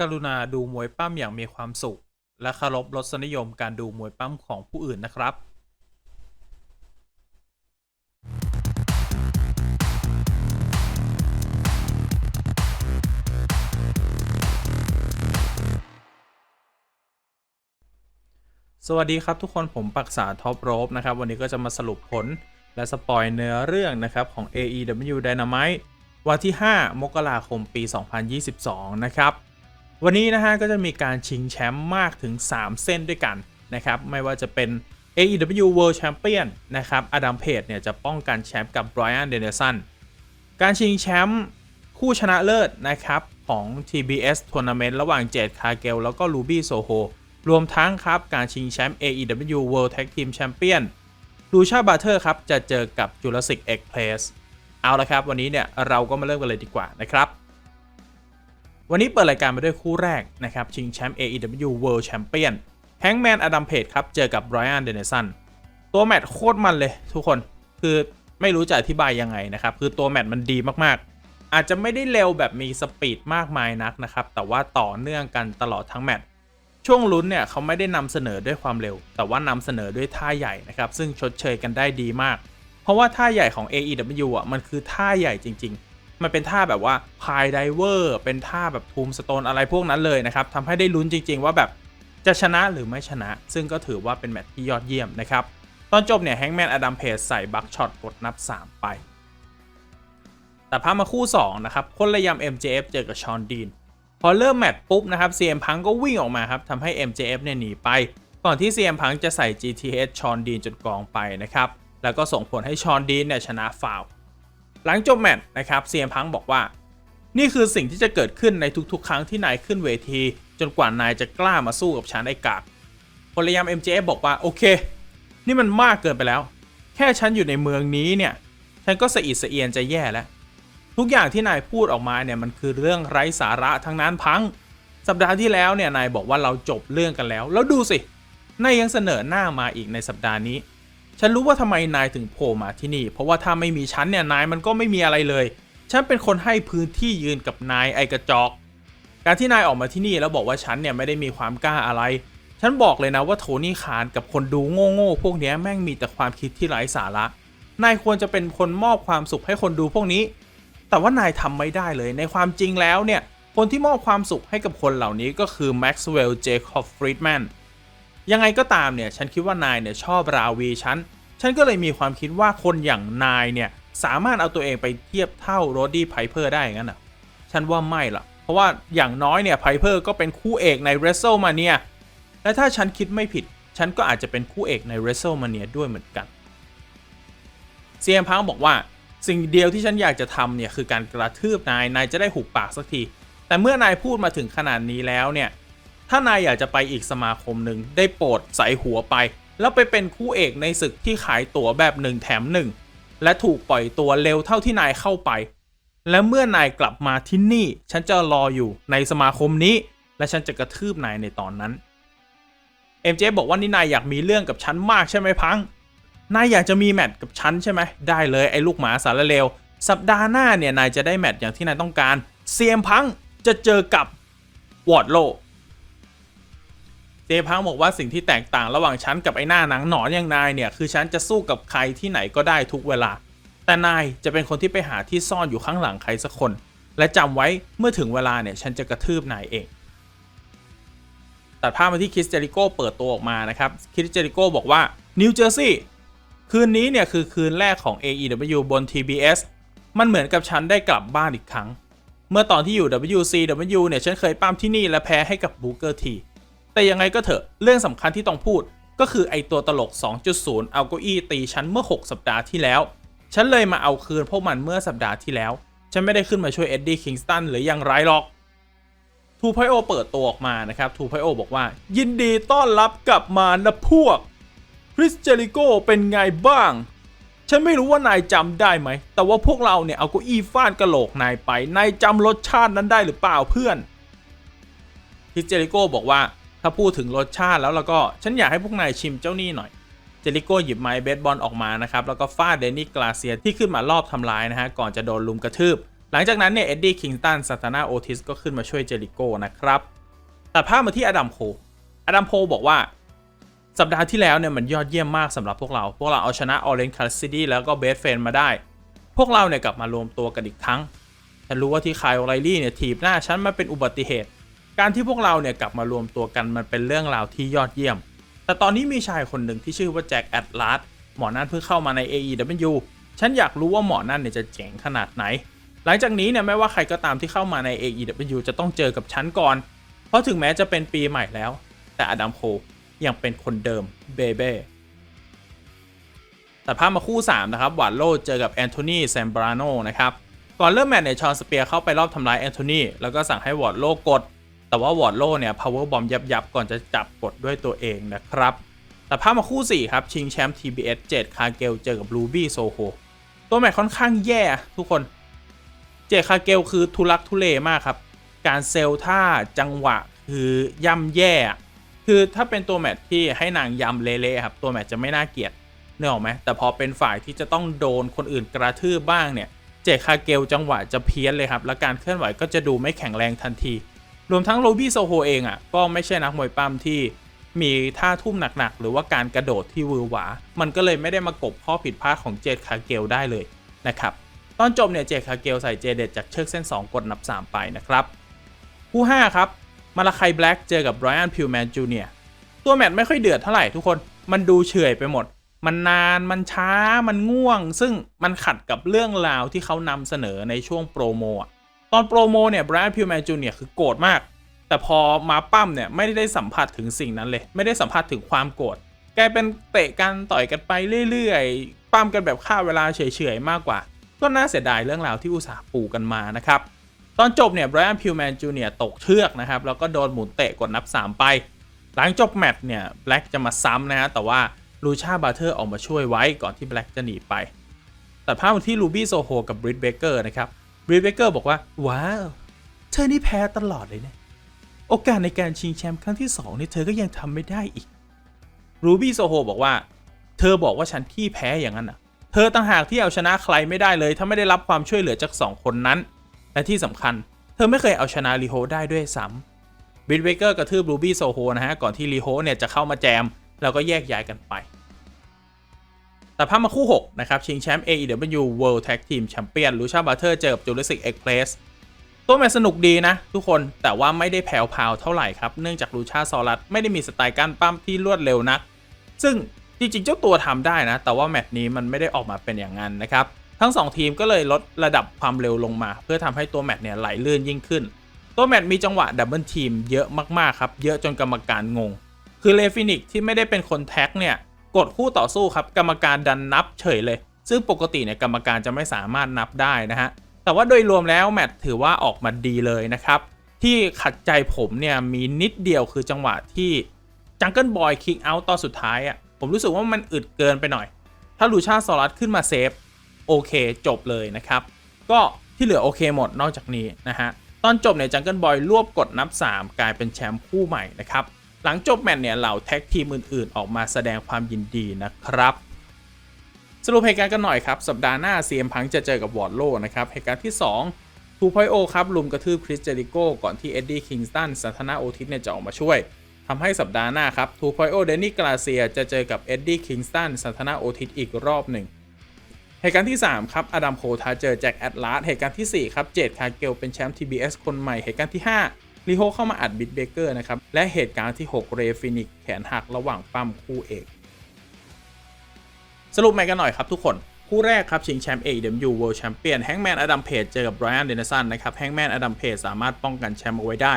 กรุณาดูมวยปั้มอย่างมีความสุข และเคารพรสนิยมการดูมวยปั้มของผู้อื่นนะครับสวัสดีครับทุกคนผมปักษาท็อปโรบนะครับ วันนี้ก็จะมาสรุปผลและสปอยเนื้อเรื่องนะครับ ของ AEW Dynamite วันที่ 5 มกราคมปี 2022 นะครับ วันนี้นะฮะก็จะมีการชิงแชมป์มากถึง 3 เส้นด้วยกันนะครับไม่ว่าจะเป็น AEW World Champion นะครับอดัมเพจเนี่ยจะป้องกันแชมป์กับ Brian Danielson การชิงแชมป์คู่ชนะเลิศนะครับของ TBS Tournament ระหว่างเจดคาเกลแล้วก็ลูบี้โซโฮรวมทั้งครับการชิงแชมป์ AEW World Tag Team Champion ลูชาบัตเตอร์ครับจะเจอกับ Jurassic X Place เอาละครับ วันนี้เนี่ยเราก็มาเริ่มกันเลยดีกว่านะครับ วันนี้เปิดรายการมาด้วยคู่แรกนะครับ ชิงแชมป์ AEW World Champion แฮงแมนอดัมเพจครับ เจอกับไบรอันเดน s สันตัวแมตช์โคตรมันเลยทุกคนคือไม่รู้จะอธิบายยังไงนะครับ คือตัวแมตช์มันดีมากๆ อาจจะไม่ได้เร็วแบบมีสปีดมากมายนักนะครับ แต่ว่าต่อเนื่องกันตลอดทั้งแมตช์ช่วงลุ้นเนี่ยเขาไม่ได้นำเสนอด้วยความเร็ว แต่ว่านำเสนอด้วยท่าใหญ่นะครับ ซึ่งชดเชยกันได้ดีมาก เพราะว่าท่าใหญ่ของ AEW อะมันคือท่าใหญ่จริง ๆ มันเป็นท่าแบบว่าพายไดเวอร์เป็นท่าแบบทูมสโตนอะไรพวกนั้นเลยนะครับทำให้ได้ลุ้นจริง ๆ ว่าแบบจะชนะหรือไม่ชนะ ซึ่งก็ถือว่าเป็นแมตช์ที่ยอดเยี่ยมนะครับ ตอนจบเนี่ยแฮงแมนอดัมเพสใส่บัคช็อตกดนับ 3 ไป แต่พามาคู่ 2 นะครับ คนระยำ MJF เจอกับชอนดีน พอเริ่มแมตช์ปุ๊บนะครับ CM Punk ก็วิ่งออกมาครับทำให้ MJF เนี่ยหนีไป ก่อนที่ CM Punk จะใส่ GTH ชอนดีนจนกองไปนะครับ แล้วก็ส่งผลให้ชอนดีนเนี่ยชนะฟาว หลังจบแมตช์นะครับ CM Punk บอกว่า นี่คือสิ่งที่จะเกิดขึ้นในทุกๆ ครั้งที่นายขึ้นเวที จนกว่านายจะกล้ามาสู้กับฉันไอ้กากพลยาม MJF บอกว่าโอเค นี่มันมากเกินไปแล้ว แค่ฉันอยู่ในเมืองนี้เนี่ย ฉันก็สะอิดสะเอียนจะแย่แล้ว ทุกอย่างที่นายพูดออกมาเนี่ยมันคือเรื่องไร้สาระทั้งนั้นพัง สัปดาห์ที่แล้วเนี่ยนายบอกว่าเราจบเรื่องกันแล้ว แล้วดูสินายยังเสนอหน้ามาอีกในสัปดาห์นี้ ฉันรู้ว่าทำไมนายถึงโผล่มาที่นี่ เพราะว่าถ้าไม่มีฉันเนี่ยนายมันก็ไม่มีอะไรเลย ฉันเป็นคนให้พื้นที่ยืนกับนายไอกระจอก การที่นายออกมาที่นี่แล้วบอกว่าฉันเนี่ยไม่ได้มีความกล้าอะไร ฉันบอกเลยนะว่าโทนี่คานกับคนดูโง่ๆพวกนี้แม่งมีแต่ความคิดที่ไร้สาระ นายควรจะเป็นคนมอบความสุขให้คนดูพวกนี้ แต่ว่านายทำไม่ได้เลย ในความจริงแล้วเนี่ย คนที่มอบความสุขให้กับคนเหล่านี้ก็คือ Maxwell Jacob Friedman ยังไงก็ตามเนี่ยฉันคิดว่านายเนี่ยชอบราวีฉัน ฉันก็เลยมีความคิดว่าคนอย่างนายเนี่ยสามารถเอาตัวเองไปเทียบเท่าโรดดี้ไพเพอร์ได้งั้นอะ ฉันว่าไม่ล่ะเพราะว่าอย่างน้อยเนี่ยไพเพอร์ก็เป็นคู่เอกใน WrestleMania และถ้าฉันคิดไม่ผิด ฉันก็อาจจะเป็นคู่เอกใน WrestleMania ด้วยเหมือนกันเซียมพังบอกว่าสิ่งเดียวที่ฉันอยากจะทำเนี่ยคือการกระทืบนาย นายจะได้หุบปากสักที แต่เมื่อนายพูดมาถึงขนาดนี้แล้วเนี่ย ถ้านายอยากจะไปอีกสมาคมหนึ่งได้โปรดใส่หัวไป แล้วไปเป็นคู่เอกในศึกที่ขายตั๋วแบบหนึ่งแถมหนึ่งและถูกปล่อยตัวเร็วเท่าที่นายเข้าไป และเมื่อนายกลับมาที่นี่ ฉันจะรออยู่ในสมาคมนี้ และฉันจะกระทืบนายในตอนนั้น MJ บอกว่านี่นายอยากมีเรื่องกับฉันมากใช่ไหมพัง นายอยากจะมีแมตช์กับฉันใช่ไหม ได้เลยไอ้ลูกหมาสารเลว สัปดาห์หน้าเนี่ยนายจะได้แมตช์อย่างที่นายต้องการ เซียมพังจะเจอกับวอร์ดโล เซียมพังบอกว่าสิ่งที่แตกต่างระหว่างฉันกับไอ้หน้าหนังหนอนอย่างนายเนี่ยคือฉันจะสู้กับใครที่ไหนก็ได้ทุกเวลา แต่นายจะเป็นคนที่ไปหาที่ซ่อนอยู่ข้างหลังใครสักคน และจำไว้เมื่อถึงเวลาเนี่ยฉันจะกระทืบนายเองตัดภาพมาที่คริสเจริโก้เปิดตัวออกมานะครับคริสเจริโก้บอกว่านิวเจอร์ซีย์คืนนี้เนี่ยคือคืนแรกของ AEW บน TBS มันเหมือนกับฉันได้กลับบ้านอีกครั้ง เมื่อตอนที่อยู่ WCW เนี่ยฉันเคยปั้มที่นี่และแพ้ให้กับบูเกอร์ที แต่ยังไงก็เถอะเรื่องสำคัญที่ต้องพูด ก็คือไอตัวตลก 2.0 เอาเก้าอี้ตีฉันเมื่อ 6 สัปดาห์ที่แล้ว ฉันเลยมาเอาคืนพวกมันเมื่อสัปดาห์ที่แล้ว ฉันไม่ได้ขึ้นมาช่วยเอ็ดดี้คิงสตันหรือย่างไรหรอกทูไพโอเปิดตัวออกมานะครับทูไพโอบอกว่า ยินดีต้อนรับกลับมานะพวกคริสเจริโกเป็นไงบ้าง ฉันไม่รู้ว่านายจำได้ไหม แต่ว่าพวกเราเนี่ยเอาเก้าอี้ฟาดกระโหลกนายไป นายจำรสชาตินั้นได้หรือเปล่าเพื่อนคริสเจริโกบอกว่า ถ้าพูดถึงรสชาติแล้วแล้วก็ฉันอยากให้พวกนายชิมเจ้านี่หน่อย เจริโก้หยิบไม้เบสบอลออกมานะครับ แล้วก็ฟาดเดนนี่กลาเซียที่ขึ้นมารอบทำลายนะฮะ ก่อนจะโดนลุมกระทืบ หลังจากนั้นเนี่ยเอ็ดดี้คิงตันซาตานาโอทิสก็ขึ้นมาช่วยเจริโก้นะครับตัดภาพมาที่อดัมโคอดัมโคบอกว่าสัปดาห์ที่แล้วเนี่ยมันยอดเยี่ยมมากสำหรับพวกเรา พวกเราเอาชนะออเรนจ์คาสซิดี้แล้วก็เบสเฟนมาได้ พวกเราเนี่ยกลับมารวมตัวกันอีกครั้งฉันรู้ว่าที่คายโอไรลี่เนี่ยถีบหน้าฉันมาเป็นอุบัติเหตุ การที่พวกเราเนี่ยกลับมารวมตัวกันมันเป็นเรื่องราวที่ยอดเยี่ยม แต่ตอนนี้มีชายคนหนึ่งที่ชื่อว่าแจ็คแอตลาสหมอนั่นเพิ่งเข้ามาใน AEW ฉันอยากรู้ว่าหมอนั่นเนี่ยจะเจ๋งขนาดไหน หลังจากนี้เนี่ยไม่ว่าใครก็ตามที่เข้ามาใน AEW จะต้องเจอกับฉันก่อน เพราะถึงแม้จะเป็นปีใหม่แล้ว แต่อดัมโคยังเป็นคนเดิมเบเบ้แต่ภาพมาคู่ 3 นะครับหวานโลเจอกับแอนโทนีแซมบราโนนะครับ ก่อนเริ่มแมตช์เนี่ยชอนสเปียร์เข้าไปรอบทำร้ายแอนโทนีแล้วก็สั่งให้วอร์ดโลกด แต่ว่าวอร์ดโลเนี่ย power bomb ยับยับๆก่อนจะจับกดด้วยตัวเองนะครับ แต่ภาพมาคู่ 4 ครับ ชิงแชมป์ TBS 7 คาเกลเจอกับลูบี้โซโฮตัวแมตช์ค่อนข้างแย่ทุกคน เจคาเกลคือทุลักทุเลมากครับ การเซลท่าจังหวะคือย่ำแย่ คือถ้าเป็นตัวแมตช์ที่ให้นางยำเละๆครับ ตัวแมตช์จะไม่น่าเกลียดเนกออไหมแต่พอเป็นฝ่ายที่จะต้องโดนคนอื่นกระทืบบ้างเนี่ย เจคาเกลจังหวะจะเพี้ยนเลยครับ และการเคลื่อนไหวก็จะดูไม่แข็งแรงทันที รวมทั้งโรบี้โซโฮเองอะก็ไม่ใช่นักมวยปั้มที่มีท่าทุ่มหนักๆ หรือว่าการกระโดดที่วือหวา มันก็เลยไม่ได้มากบข้อผิดพลาดของเจคาเกลได้เลยนะครับ ตอนจบเนี่ยเจคาเกลใส่เจเด็ดจากเชือกเส้น 2 กดนับ 3 ไปนะครับ คู่ 5 ครับ มาลาไคแบล็กเจอกับไบรอันพิวแมนจูเนียตัวแมตช์ไม่ค่อยเดือดเท่าไหร่ทุกคน มันดูเฉยไปหมด มันนาน มันช้า มันง่วง ซึ่งมันขัดกับเรื่องราวที่เขานำเสนอในช่วงโปรโมอะ ตอนโปรโมเนี่ยไบรอันพิวแมนจูเนียคือโกรธมาก แต่พอมาปั้มเนี่ยไม่ได้สัมผัสถึงสิ่งนั้นเลย ไม่ได้สัมผัสถึงความโกรธกลายเป็นเตะกันต่อยกันไปเรื่อยๆปั้มกันแบบฆ่าเวลาเฉยๆมากกว่า ก็น่าเสียดายเรื่องราวที่อุตส่าห์ปูกันมานะครับตอนจบเนี่ยไบรอันพิวแมนจูเนียตกเชือกนะครับแล้วก็โดนหมุนเตะกดนับ 3 ไป หลังจบแมตช์เนี่ยแบล็กจะมาซ้ำนะฮะแต่ว่าลูชาบาเทอร์ออกมาช่วยไว้ก่อนที่แบล็กจะหนีไป ตัดภาพที่ลูบี้โซโฮกับบริดเบเกอร์นะครับ บริดเบเกอร์บอกว่า ว้าว เธอนี่แพ้ตลอดเลยเนี่ยโอกาสในการชิงแชมป์ครั้งที่2นี่เธอก็ยังทำไม่ได้อีกรูบี้โซโฮบอกว่า เธอบอกว่าฉันที่แพ้อย่างนั้นอะ เธอต่างหากที่เอาชนะใครไม่ได้เลย ถ้าไม่ได้รับความช่วยเหลือจากสองคนนั้น และที่สำคัญ เธอไม่เคยเอาชนะลีโฮได้ด้วยซ้ำบิดเวเกอร์กระทืบรูบี้โซโฮนะฮะก่อนที่ลีโฮเนี่ยจะเข้ามาแจม แล้วก็แยกย้ายกันไป แต่ภาพมาคู่ 6 นะครับ ชิงแชมป์ AEW World Tag Team Champion ลูชาบัตเทอร์เจอกับ Jurassic Express ตัวแมตช์สนุกดีนะ ทุกคนแต่ว่าไม่ได้แผ่วพาวเท่าไหร่ครับ เนื่องจากลูชาซอรัสไม่ได้มีสไตล์การปั้มที่รวดเร็วนัก ซึ่งจริงๆ เจ้าตัวทำได้นะ แต่ว่าแมตช์นี้มันไม่ได้ออกมาเป็นอย่างนั้นนะครับ ทั้ง 2 ทีมก็เลยลดระดับความเร็วลงมา เพื่อทำให้ตัวแมตช์เนี่ยไหลลื่นยิ่งขึ้น ตัวแมตช์มีจังหวะดับเบิลทีมเยอะมากๆครับเยอะจนกรรมการงง คือเลฟินิกที่ไม่ได้เป็นคนแท็กเนี่ย กดคู่ต่อสู้ครับกรรมการดันนับเฉยเลย ซึ่งปกติเนี่ยกรรมการจะไม่สามารถนับได้นะฮะแต่ว่าโดยรวมแล้วแมตช์ถือว่าออกมาดีเลยนะครับที่ขัดใจผมเนี่ยมีนิดเดียวคือจังหวะที่จังเกิลบอยคิกเอาท์ตอนสุดท้ายอะผมรู้สึกว่ามันอึดเกินไปหน่อย ถ้าลูชาซอรัสขึ้นมาเซฟโอเคจบเลยนะครับ ก็ที่เหลือโอเคหมดนอกจากนี้นะฮะตอนจบเนี่ยจังเกิลบอยรวบกดนับ 3 กลายเป็นแชมป์คู่ใหม่นะครับ หลังจบแมตช์เนี่ยเหล่าแท็กทีมอื่นๆ ออกมาแสดงความยินดีนะครับสรุปเหตุการณ์กันหน่อยครับ สัปดาห์หน้า CM พังจะเจอกับวอร์โลนะครับเหตุการณ์ที่2ทูพอยโอครับลุมกระทืบคริสเจริโกก่อนที่เอ็ดดี้คิงสตันสันทนาโอทิสเนี่ยจะออกมาช่วยทำให้สัปดาห์หน้าครับทูพอยโอเดนนี่กราเซียจะเจอกับเอ็ดดี้คิงสตันสันทนาโอทิสอีกรอบหนึ่งเหตุการณ์ที่ 3 ครับอดัมโคทาเจอแจ็คแอตลาสเหตุการณ์ทีสี่4 ครับ เจดคาเกลเป็นแชมป์ TBS คนใหม่เหตุการณ์ที่ 5 ลีโฮเข้ามาอัดบิดเบเกอร์นะครับ และเหตุการณ์ที่ 6 เรฟินิกแขนหักระหว่างปั้มคู่เอก สรุปใหม่กันหน่อยครับทุกคน คู่แรกครับ ชิงแชมป์ AEW World Champion แฮงแมนอดัมเพจเจอกับไบรอันเดนสันนะครับแฮงแมนอดัมเพจสามารถป้องกันแชมป์เอาไว้ได้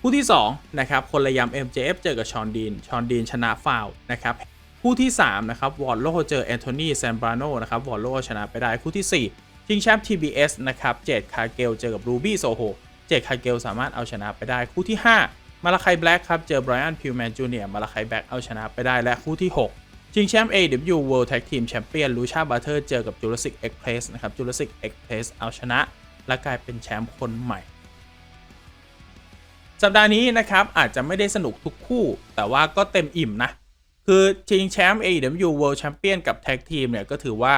คู่ที่2นะครับคนระยำ MJF เจอกับชอนดีนชอนดีนชนะฟาวนะครับคู่ที่3นะครับวอร์โลเจอแอนโทนีแซมบราโนนะครับวอร์โลชนะไปได้คู่ที่4ชิงแชมป์ TBS นะครับเจดคาเกลเจอกับรูบี้โซโฮ เจดคาเกลสามารถเอาชนะไปได้คู่ที่ 5 มาลาไคแบล็กครับ เจอไบรอันพิวแมนจูเนียร์มาลาไคแบล็กเอาชนะไปได้และคู่ที่ 6 ชิงแชมป์ AW World Tag Team Champion ลูชาบัตเทอร์เจอกับ Jurassic Express นะครับ Jurassic Express เอาชนะ และกลายเป็นแชมป์คนใหม่ สัปดาห์นี้นะครับอาจจะไม่ได้สนุกทุกคู่ แต่ว่าก็เต็มอิ่มนะคือชิงแชมป์ AEW World Champion กับ Tag Team เนี่ยก็ถือว่า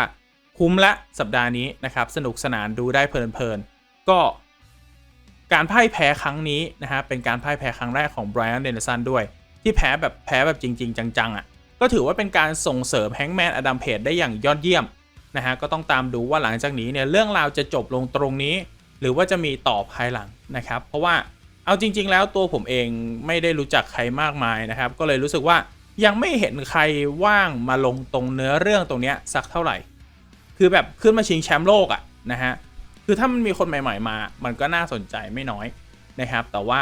คุ้มละสัปดาห์นี้นะครับ สนุกสนานดูได้เพลินก็ การพ่ายแพ้ครั้งนี้นะฮะเป็นการพ่ายแพ้ครั้งแรกของไบรอันเดนสันด้วย ที่แพ้แบบแพ้แบบจริง ๆ จังๆอะ่ะก็ถือว่าเป็นการส่งเสริมแฮงแมนอดัมเพจได้อย่างยอดเยี่ยมนะฮะก็ต้องตามดูว่าหลังจากนี้เนี่ยเรื่องราวจะจบลงตรงนี้ หรือว่าจะมีต่อภายหลังนะครับเพราะว่าเอาจริง ๆ แล้วตัวผมเองไม่ได้รู้จักใครมากมายนะครับก็เลยรู้สึกว่ายังไม่เห็นใครว่างมาลงตรงเนื้อเรื่องตรงเนี้ยสักเท่าไหร่ คือแบบขึ้นมาชิงแชมป์โลกอะนะฮะ คือถ้ามันมีคนใหม่ ๆ มา มันก็น่าสนใจไม่น้อยนะครับ แต่ว่า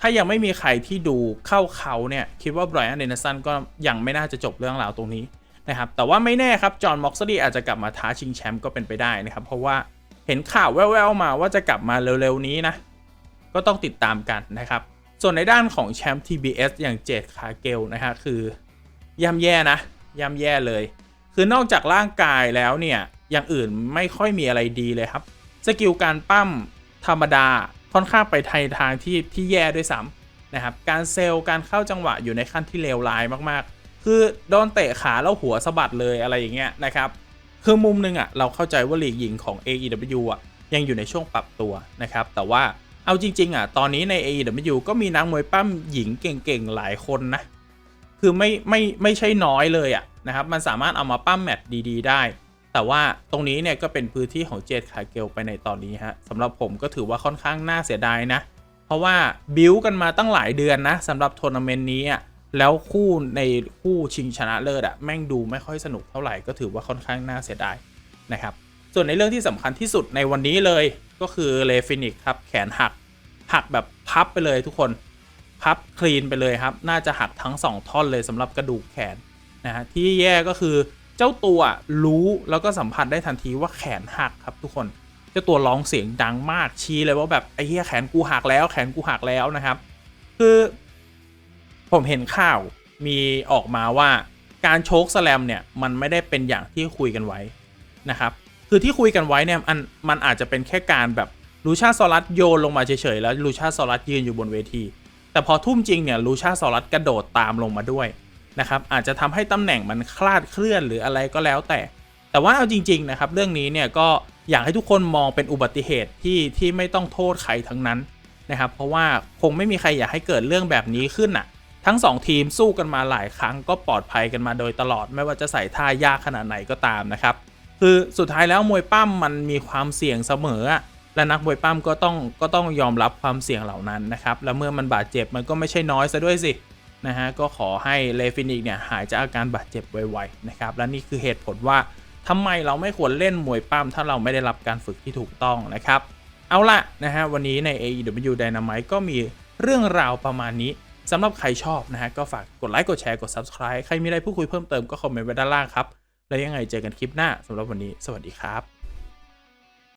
ถ้ายังไม่มีใครที่ดูเข้าเขาเนี่ยคิดว่าไบรอันเดนสันก็ยังไม่น่าจะจบเรื่องราวตรงนี้นะครับแต่ว่าไม่แน่ครับจอห์นม็อกซ์ดีอาจจะกลับมาท้าชิงแชมป์ก็เป็นไปได้นะครับเพราะว่าเห็นข่าวแว่วๆมาว่าจะกลับมาเร็วๆนี้นะก็ต้องติดตามกันนะครับ ส่วนในด้านของแชมป์ TBS อย่างเจดคาเกลนะฮะคือย่ำแย่นะย่ำแย่เลย คือนอกจากร่างกายแล้วเนี่ยอย่างอื่นไม่ค่อยมีอะไรดีเลยครับ สกิลการปั้มธรรมดาค่อนข้างไปไทยทางที่ที่แย่ด้วยซ้ำนะครับ การเซลล์การเข้าจังหวะอยู่ในขั้นที่เลวร้ายมากๆ คือโดนเตะขาแล้วหัวสะบัดเลยอะไรอย่างเงี้ยนะครับ คือมุมหนึงอะเราเข้าใจว่าลีกหญิงของ AEW อะยังอยู่ในช่วงปรับตัวนะครับ แต่ว่าเอาจริง ๆ อะ ตอนนี้ใน AEW ก็มีนักมวยปั้มหญิงเก่งๆ หลายคนนะ คือไม่ไม่ไม่ใช่น้อยเลยอะนะครับ มันสามารถเอามาปั้มแมตช์ดี ๆ ได้ แต่ว่าตรงนี้เนี่ยก็เป็นพื้นที่ของเจดคาเกลไปในตอนนี้ฮะสำหรับผมก็ถือว่าค่อนข้างน่าเสียดายนะ เพราะว่าบิวกันมาตั้งหลายเดือนนะสำหรับทัวร์นาเมนต์นี้อะแล้วคู่ในคู่ชิงชนะเลิศอะแม่งดูไม่ค่อยสนุกเท่าไหร่ก็ถือว่าค่อนข้างน่าเสียดายนะครับ ส่วนในเรื่องที่สำคัญที่สุดในวันนี้เลยก็คือเลฟินิกครับแขนหัก หักแบบพับไปเลยทุกคน พับคลีนไปเลยครับ น่าจะหักทั้ง 2 ท่อนเลยสำหรับกระดูกแขนนะฮะที่แย่ก็คือ จ้าตัวรู้แล้วก็สัมผัสได้ทันทีว่าแขนหักครับทุกคน เจ้าตัวร้องเสียงดังมากชี้เลยว่าแบบไอ้เหี้ยแขนกูหักแล้วแขนกูหักแล้วนะครับ คือผมเห็นข่าวมีออกมาว่าการโชกสแลมเนี่ยมันไม่ได้เป็นอย่างที่คุยกันไว้นะครับคือที่คุยกันไว้เนี่ยมันมันอาจจะเป็นแค่การแบบลูชาซอรัสโยนลงมาเฉยๆแล้วลูชาซอรัสยืนอยู่บนเวที แต่พอทุ่มจริงเนี่ยลูชาซอรัสกระโดดตามลงมาด้วย นะครับอาจจะทำให้ตำแหน่งมันคลาดเคลื่อนหรืออะไรก็แล้วแต่ แต่ว่าเอาจริงๆนะครับเรื่องนี้เนี่ยก็อยากให้ทุกคนมองเป็นอุบัติเหตุที่ที่ไม่ต้องโทษใครทั้งนั้นนะครับเพราะว่าคงไม่มีใครอยากให้เกิดเรื่องแบบนี้ขึ้นอะทั้ง 2 ทีมสู้กันมาหลายครั้งก็ปลอดภัยกันมาโดยตลอด ไม่ว่าจะใส่ท่ายากขนาดไหนก็ตามนะครับคือสุดท้ายแล้วมวยปั้มมันมีความเสี่ยงเสมอ และนักมวยปั้มก็ต้องก็ต้องยอมรับความเสี่ยงเหล่านั้นนะครับ แล้วเมื่อมันบาดเจ็บมันก็ไม่ใช่น้อยซะด้วยสิ นะฮะก็ขอให้เลฟินิกเนี่ยหายจากอาการบาดเจ็บไวๆนะครับและนี่คือเหตุผลว่าทำไมเราไม่ควรเล่นมวยปั้มถ้าเราไม่ได้รับการฝึกที่ถูกต้องนะครับ เอาละนะฮะวันนี้ใน AEW Dynamite ก็มีเรื่องราวประมาณนี้สำหรับใครชอบนะฮะก็ฝากกดไลค์กดแชร์กด Subscribe ใครมีอะไรพูดคุยเพิ่มเติมก็คอมเมนต์ไว้ด้านล่างครับ แล้วยังไงเจอกันคลิปหน้าสำหรับวันนี้ สวัสดีครับ